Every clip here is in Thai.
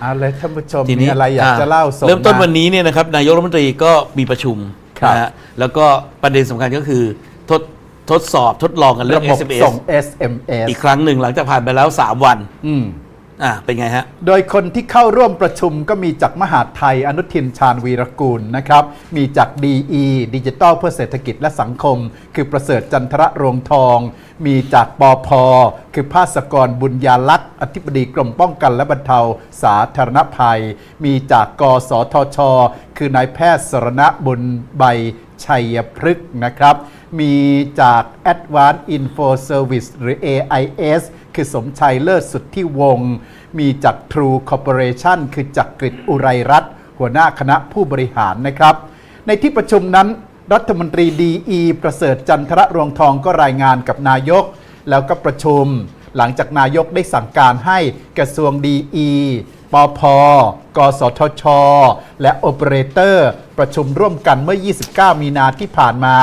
เอาเลยท่านผู้ชมทีมีนี้อะไรอยากจะเล่าส่งเริ่มต้นมาวันนี้เนี่ยนะครับนายกรัฐมนตรีก็มีประชุมครับนะฮะแล้วก็ประเด็นสำคัญก็คือทดทดสอบทดลองกันเรื่อระงบบ SMS ส่ง SMS อีกครั้งหนึ่งหลังจากผ่านไปแล้ว 3 วันอืม อ่าเป็นไงฮะ โดยคนที่เข้าร่วมประชุมก็มีจากมหาดไทยอนุทินชาญวีรกูลนะครับ มีจาก DE ดิจิทัลเพื่อเศรษฐกิจและสังคม คือประเสริฐจันทระรวงทอง มีจากปอพคือภาสกรบุญญาลักษ์อธิบดีกรมป้องกันและบรรเทาสาธารณภัย มีจากกสทช คือนายแพทย์สรณบุญใบชัยพฤกษ์นะครับ มีจาก Advanced Info Service หรือ AIS คือสมชัยเลิศสุดที่วง มีจาก True Corporation คือจักกริดอุไรรัตน์หัวหน้าคณะผู้บริหารนะครับ ในที่ประชุมนั้นรัฐมนตรีดีอีประเสริฐจันทระรวงทองก็รายงานกับนายก แล้วก็ประชุม หลังจากนายกได้สั่งการให้กระทรวงดีอีปอพกสทช และโอเปอเรเตอร์ประชุมร่วมกันเมื่อ 29 มีนาที่ผ่านมา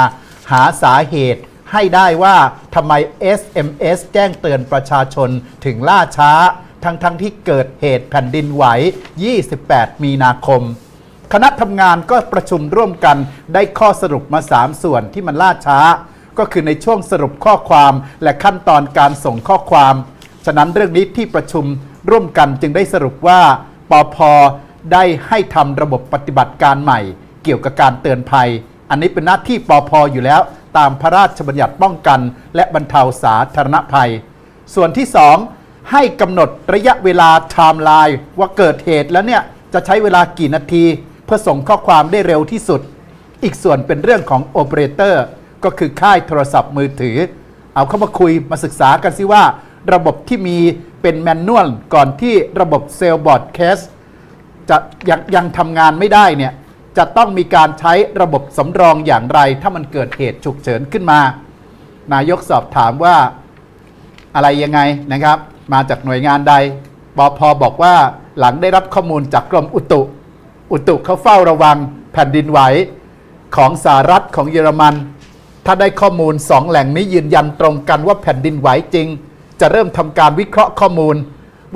หาสาเหตุให้ได้ว่าทำไม SMS แจ้งเตือนประชาชนถึงล่าช้า ทั้งๆทที่เกิดเหตุแผ่นดินไหว 28 มีนาคม คณะทำงานก็ประชุมร่วมกันได้ข้อสรุปมา 3 ส่วนที่มันล่าช้า ก็คือในช่วงสรุปข้อความและขั้นตอนการส่งข้อความ ฉะนั้นเรื่องนี้ที่ประชุมร่วมกันจึงได้สรุปว่าปอพได้ให้ทำระบบปฏิบัติการใหม่ เกี่ยวกับการเตือนภัย อันนี้เป็นหน้าที่ปอพอยู่แล้ว ตามพระราชบัญญัติป้องกัน และบรรเทาสาธารณภัย ส่วนที่ 2 ให้กำหนดระยะเวลาไทม์ไลน์ว่าเกิดเหตุแล้วเนี่ยจะใช้เวลากี่นาที เพื่อส่งข้อความได้เร็วที่สุด อีกส่วนเป็นเรื่องของโอเปอเรเตอร์ ก็คือค่ายโทรศัพท์มือถือ เอาเข้ามาคุยมาศึกษากันสิว่า ระบบที่มีเป็นแมนนวลก่อนที่ระบบเซลล์บอร์ดแคสจะยังยังทำงานไม่ได้เนี่ยจะต้องมีการใช้ระบบสำรองอย่างไร ถ้ามันเกิดเหตุฉุกเฉินขึ้นมา นายกสอบถามว่าอะไรยังไงนะครับ มาจากหน่วยงานใดปอพอบอกว่าหลังได้รับข้อมูลจากกรมอุตุ อุตุเขาเฝ้าระวังแผ่นดินไหวของสหรัฐของเยอรมัน ถ้าได้ข้อมูลสองแหล่งนี้ยืนยันตรงกันว่าแผ่นดินไหวจริง จะเริ่มทำการวิเคราะห์ข้อมูล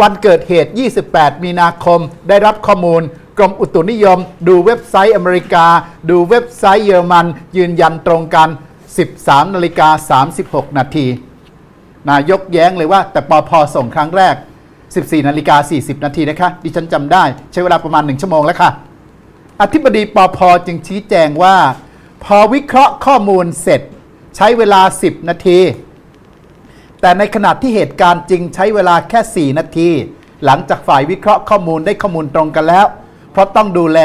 วันเกิดเหตุ 28 มีนาคม ได้รับข้อมูล กรมอุตุนิยม ดูเว็บไซต์อเมริกา ดูเว็บไซต์เยอรมัน ยืนยันตรงกัน 13นาฬิกา36 นาทีนายกแย้งเลยว่า แต่ปอพอส่งครั้งแรก 14นาฬิกา40 นาทีนะคะ ดิฉันจำได้ใช้เวลาประมาณ 1 ชั่วโมงแล้วค่ะ อธิบดีปอพจึงชี้แจงว่า พอวิเคราะห์ข้อมูลเสร็จใช้เวลา 10 นาที แต่ในขณะที่เหตุการณ์จริงใช้เวลาแค่ 4 นาที หลังจากฝ่ายวิเคราะห์ข้อมูลได้ข้อมูลตรงกันแล้ว เพราะต้องดูแล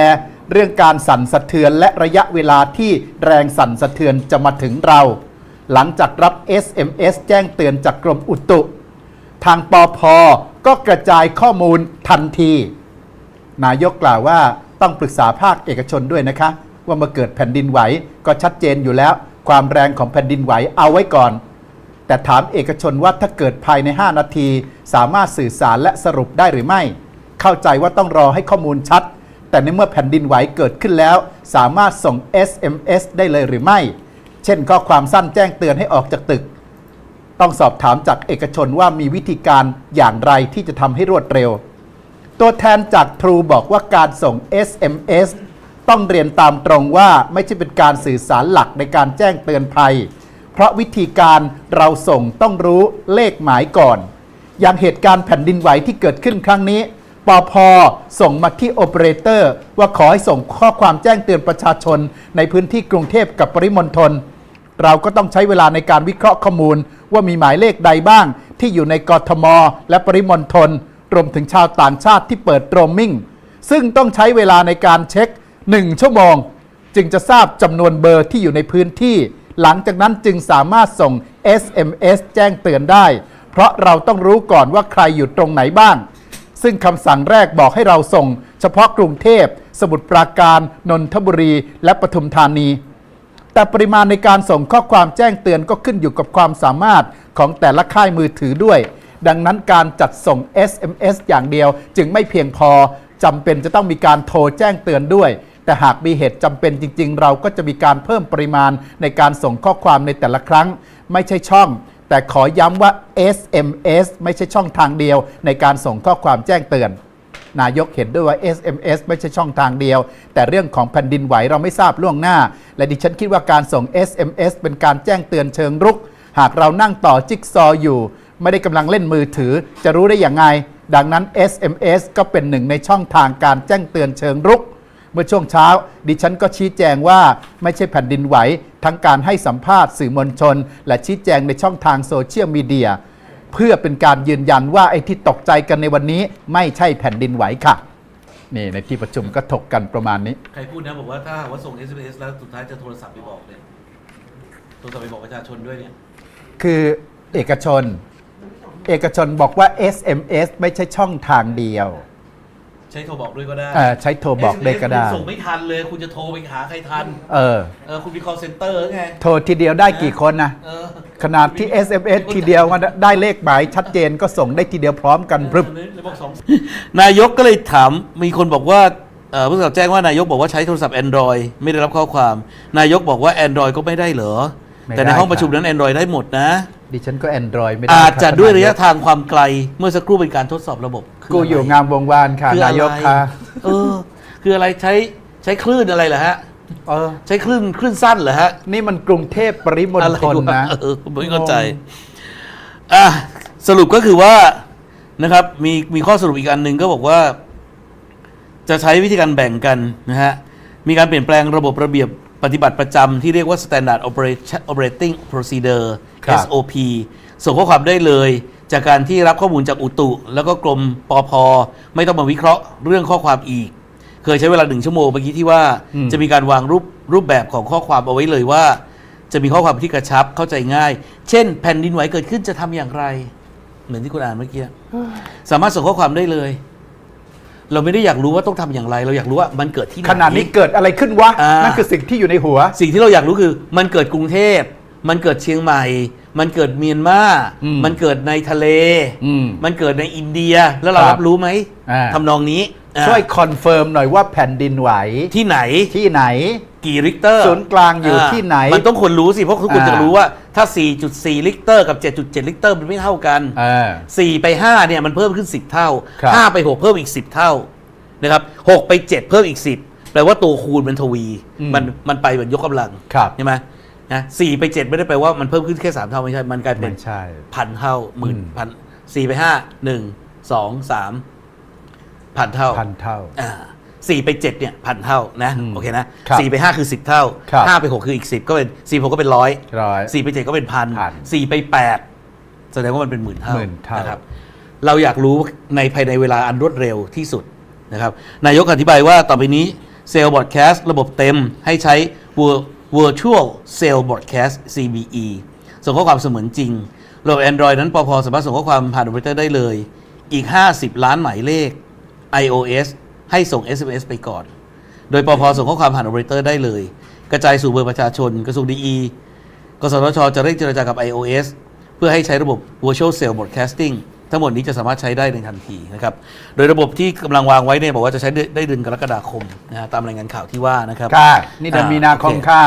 เรื่องการสั่นสะเทือนและระยะเวลาที่แรงสั่นสะเทือนจะมาถึงเรา หลังจากรับ SMS แจ้งเตือนจากกรมอุตุ ทางปอพก็กระจายข้อมูลทันที นายกกล่าวว่าต้องปรึกษาภาคเอกชนด้วยนะคะ ว่ามื่อเกิดแผ่นดินไหวก็ชัดเจนอยู่แล้ว ความแรงของแผ่นดินไหวเอาไว้ก่อน แต่ถามเอกชนว่าถ้าเกิดภายใน 5 นาที สามารถสื่อสารและสรุปได้หรือไม่ เข้าใจว่าต้องรอให้ข้อมูลชัด แต่ในเมื่อแผ่นดินไหวเกิดขึ้นแล้ว สามารถส่ง SMS ได้เลยหรือไม่ เช่นข้อความสั้นแจ้งเตือนให้ออกจากตึก ต้องสอบถามจากเอกชนว่ามีวิธีการอย่างไรที่จะทำให้รวดเร็ว ตัวแทนจาก True บอกว่าการส่ง SMS ต้องเรียนตามตรงว่าไม่ใช่เป็นการสื่อสารหลักในการแจ้งเตือนภัย เพราะวิธีการเราส่งต้องรู้เลขหมายก่อน อย่างเหตุการณ์แผ่นดินไหวที่เกิดขึ้นครั้งนี้ปอพส่งมาที่โอเปอเรเตอร์ ว่าขอให้ส่งข้อความแจ้งเตือนประชาชน ในพื้นที่กรุงเทพกับปริมณฑลเราก็ต้องใช้เวลาในการวิเคราะห์ข้อมูล ว่ามีหมายเลขใดบ้าง ที่อยู่ในกรทม และปริมณฑลรวมถึงชาวต่างชาติที่เปิดโรมมิ่ง ซึ่งต้องใช้เวลาในการเช็ค 1 ชั่วโมง จึงจะทราบจำนวนเบอร์ที่อยู่ในพื้นที่ หลังจากนั้นจึงสามารถส่ง SMS แจ้งเตือนได้ เพราะเราต้องรู้ก่อนว่าใครอยู่ตรงไหนบ้าง ซึ่งคำสั่งแรกบอกให้เราส่ง เฉพาะกรุงเทพ สมุทรปราการ นนทบุรี และปทุมธานี แต่ปริมาณในการส่งข้อความแจ้งเตือนก็ขึ้นอยู่กับความสามารถของแต่ละค่ายมือถือด้วยดังนั้นการจัดส่ง SMS อย่างเดียวจึงไม่เพียงพอจำเป็นจะต้องมีการโทรแจ้งเตือนด้วย แต่หากมีเหตุจำเป็นจริง ๆ เราก็จะมีการเพิ่มปริมาณในการส่งข้อความในแต่ละครั้ง ไม่ใช่ช่องแต่ขอย้ำว่า SMS ไม่ใช่ช่องทางเดียว ในการส่งข้อความแจ้งเตือน นายกเห็นด้วยว่า SMS ไม่ใช่ช่องทางเดียว แต่เรื่องของแผ่นดินไหวเราไม่ทราบล่วงหน้า และดิฉันคิดว่าการส่ง SMS เป็นการแจ้งเตือนเชิงรุก หากเรานั่งต่อจิ๊กซออยู่ ไม่ได้กำลังเล่นมือถือ จะรู้ได้อย่างไงดังนั้น SMS ก็เป็นหนึ่งในช่องทางการแจ้งเตือนเชิงรุก มื่อช่วงเช้า ดิฉันก็ชี้แจงว่าไม่ใช่แผ่นดินไหว ทั้งการให้สัมภาษณ์สื่อมวลชน และชี้แจงในช่องทางโซเชียลมีเดียเพื่อเป็นการยืนยันว่าไอ้ที่ตกใจกันในวันนี้ ไม่ใช่แผ่นดินไหวค่ะ นี่ในที่ประชุมก็ถกกันประมาณนี้ ใครพูดนะบอกว่าถ้าหากว่าส่ง SMS แล้วสุดท้ายจะโทรศัพท์ไปบอกเนี่ยโทรศัพท์ไปบอกประชาชนด้วยเนี่ย คือเอกชน เอกชนบอกว่า SMS ไม่ใช่ช่องทางเดียวใช้โทรบอกด้วยก็ได้เอ่อใช้โทรบอกได้ก็ได้ SMS คุณส่งไม่ทันเลย คุณจะโทรไปหาใครทัน เออ เออคุณมี call center ไง โทรทีเดียวได้กี่คนนะ เออขนาดที่ SMS ทีเดียวมันได้เลขหมายชัดเจนก็ส่งได้ทีเดียวพร้อมกันพรึบ เลยบอกสอง นายกก็เลยถามมีคนบอกว่าเอ่อผู้สื่อข่าวแจ้งว่านายกบอกว่าใช้โทรศัพท์ Android ไม่ได้รับข้อความ นายกบอกว่า Android ก็ไม่ได้เหรอ ไม่ได้แต่ในห้องประชุมครับนั้น Android ได้หมดนะ ดิฉันก็ Android ไม่ได้อาจจะครับด้วยระยะนายกทางความไกลเมื่อสักครู่เป็นการทดสอบระบบคืกูอยู่ะไรงามวงวานค่ะคืออะนายกไรค่ะเออ คืออะไรใช้ใช้คลื่นอะไรเหรอฮะเออใช้คลื่นคลื่นสั้นเหรอฮะ นี่มันกรุงเทพปริมณอะไรฑลวนะเออผมไม่เข้าใจอะสรุปก็คือว่านะครับ มีมีข้อสรุปอีกอันหนึ่งก็บอกว่า จะใช้วิธีการแบ่งกันนะฮะ มีการเปลี่ยนแปลงระบบระเบียบปฏิบัติประจำที่เรียกว่า Standard Operation- Operating Procedure ครับ SOP ส่งข้อความได้เลย จากการที่รับข้อมูลจากอุตุ แล้วก็กรมปอพไม่ต้องมาวิเคราะห์เรื่องข้อความอีก เคยใช้เวลาหนึ่งชั่วโมงเมื่อกี้ที่ว่าอืม จะมีการวางรูปรูปแบบของข้อความเอาไว้เลยว่า จะมีข้อความที่กระชับเข้าใจง่าย เช่น แผ่นดินไหวเกิดขึ้นจะทำอย่างไร เหมือนที่คุณอ่านเมื่อกี้ สามารถส่งข้อความได้เลย เราไม่ได้อยากรู้ว่าต้องทำอย่างไร เราอยากรู้ว่ามันเกิดที่ไหน ขนาดนี้เกิดอะไรขึ้นวะ อ่านั่ นั่นคือสิ่งที่อยู่ในหัว สิ่งที่เราอยากรู้คือ มันเกิดกรุงเทพ มันเกิดเชียงใหม่ มันเกิดเมียนมาอืม มันเกิดในทะเล อืม มันเกิดในอินเดียแล้วเราครับรับรู้ไหมอ่า ทำนองนี้อ่าช่วยคอนเฟิร์มหน่อยว่าแผ่นดินไหวที่ไหนที่ไหน กี่ริกเตอร์ศูนย์กลางอยู่ที่ไหน มันต้องคนรู้สิ เพราะทุกคนอ่า จะรู้ว่าถ้า 4.4ลิกเตอร์กับ 7.7ลิกเตอร์มันไม่เท่ากัน เออ 4 ไป5เนี่ยมันเพิ่มขึ้น 10 เท่า ครับ 5 ไป 6 เพิ่มอีก 10 เท่านะครับ6ไป 7 เพิ่มอีก 10 แปลว่าตัวคูณมันทวี มันมันไปเหมือนยกกำลัง ครับ ใช่ไหม นะสี่ไป7ไม่ได้แปลว่ามันเพิ่มขึ้นแค่3เท่าไม่ใช่ มันกลายเป็ไม่นใช่พันเท่าหมื่นอืมพันสี่ไปห้าหนึ่งสองสามพันเท่าพันเท่าอ่าสี่ไปเจ็ดเนี่ยพันเท่านะอืมโอเคนะครับสี่ไปห้าคือสิบเท่าครับห้าไปหกคืออีกสิบก็เป็นสี่หกก็เป็นร้อยร้อยสี่ไปเจ็ดก็เป็นพันพันสี่ไปแปดแสดงว่ามันเป็นหมื่นเท่าหมื่นเท่านนะครับเราอยากรู้ในภายในเวลาอันรวดเร็วที่สุดนะครับนายกอธิบายว่าต่อไปนี้เซลล์บอ d แคสต์ระบบเต็มให้ใช้ Vir- Virtual Cell Broadcast CBE ส่งข้อความเสมือนจริงระบบ Android นั้นปอพสามารถส่งข้อความผ่านโอเปอเรเตอร์ได้เลย อีก 50 ล้านหมายเลข iOS ให้ส่ง SMS ไปก่อน โดยปอพส่งข้อความผ่านโอเปอเรเตอร์ได้เลย กระจายสู่เบอร์ประชาชน กระทรวงดีกสทชจะเร่งเจรจากับ iOS เพื่อให้ใช้ระบบ Virtual Cell Broadcasting ทั้งหมดนี้จะสามารถใช้ได้ในทันทีนะครับ โดยระบบที่กำลังวางไว้เนี่ยบอกว่าจะใช้ได้ได้เดือนกรกฎาคมนะฮะตามรายงานข่าวที่ว่านะครับค่ะนี่เดือนอ่ามีนาคมโอเคค่ะ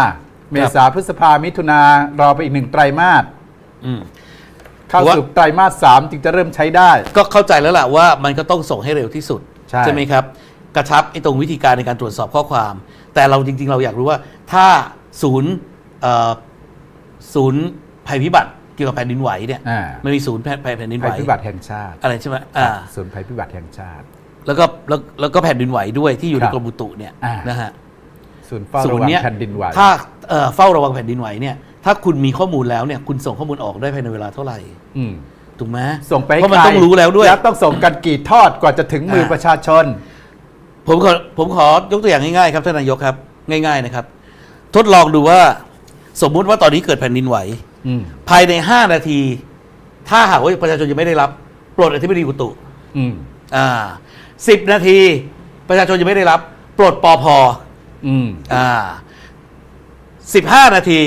เมษาพฤษภามิถุนารอไปอีกหนึ่งไตรมาสอืมเข้าว่าสู่ไตรมาสสามจึงจะเริ่มใช้ได้ ก็เข้าใจแล้วล่ะว่ามันก็ต้องส่งให้เร็วที่สุด ใช่ไหมครับ กระชับไอ้ตรงวิธีการในการตรวจสอบข้อความ แต่เราจริง ๆ เราอยากรู้ว่าถ้าศูนย์เอ่อศูนย์ภัยพิบัติเกี่ยวกับแผ่นดินไหวเนี่ยอ่ามันมีศูนย์แผ่นแผ่นดินไหวภัยพิบัติแห่งชาติอะไรใช่ไหมอ่าศูนย์ภัยพิบัติแห่งชาติ แล้วก็แล้วแล้วก็แผ่นดินไหวด้วยที่อยู่ในครับกรมอุตุเนี่ยอ่าน นะฮะ ศูนย์เฝ้าศูระนวัย์งเนี้ยแผ่นดินไหวถ้าเอ่อเฝ้าระวังแผ่นดินไหวเนี่ยถ้าคุณมีข้อมูลแล้วเนี่ยคุณส่งข้อมูลออกได้ภายในเวลาเท่าไหร่อืมถูกไหมส่งไปให้เพราะมันใคต้องรู้แล้วด้วย แล้วต้องส่งกันกี่ทอดกว่าจะถึงมืออ่าประชาชน ผมขอผมขอยกตัวอย่างง่ายๆครับท่านนายกครับ ง่าย ๆนะครับ ทดลองดูว่าสมมุติว่าตอนนี้เกิดแผ่นดินไหว อืมภายใน 5 นาที ถ้าหากว่าประชาชนยังไม่ได้รับโปรดอธิบดีอุตุอืมอ่าสิบนาที ประชาชนยังไม่ได้รับโปรดปอพอืมอ่าสิบห้านาที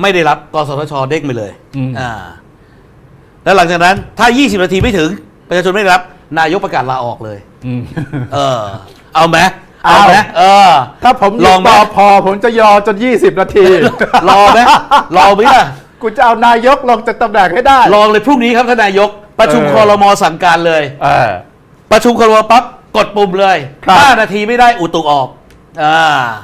ไม่ได้รับกสทชเด้งไปเลยอืมอ่าแล้วหลังจากนั้น ถ้า 20 นาทีไม่ถึง ประชาชนไม่ได้รับ นายกประกาศลาออกเลยอืมเออ เอาไหมเอาไหมเออ ถ้าผมลองไหมปอพอผมจะยอจน 20 นาที รอไหมรอไหมล่ะ กูจะเอานายกลงจากตำแหน่งให้ได้ ลองเลยพรุ่งนี้ครับท่านนายก ประชุมเออ คอรมอสั่งการเลย เออ ประชุมคอรมอปั๊บกดปุ่มเลยครับ5นาทีไม่ได้อุตุออกอ่า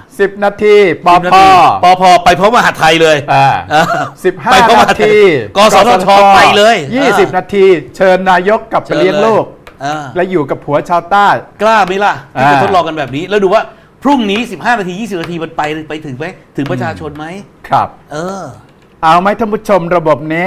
10นาทีป10นาพทีปพไปพร้อมมหาดไทยเลยอ่าอ่าสิบห้าไปพร้อมมนาหาดไทยทีกสทชไปเลยยี่สิบนาที เชิญนายกกลับไปเลี้ยงลูก อ่าและอยู่กับผัวชาวใต้ กล้าไหมล่ะที่จะอ่า ทดลองกันแบบนี้ แล้วดูว่าพรุ่งนี้ 15 นาที 20 นาทีมันไปไปถึงไหมถึงประชาชนไหมครับ เออ เอาไหมท่านผู้ชมระบบนี้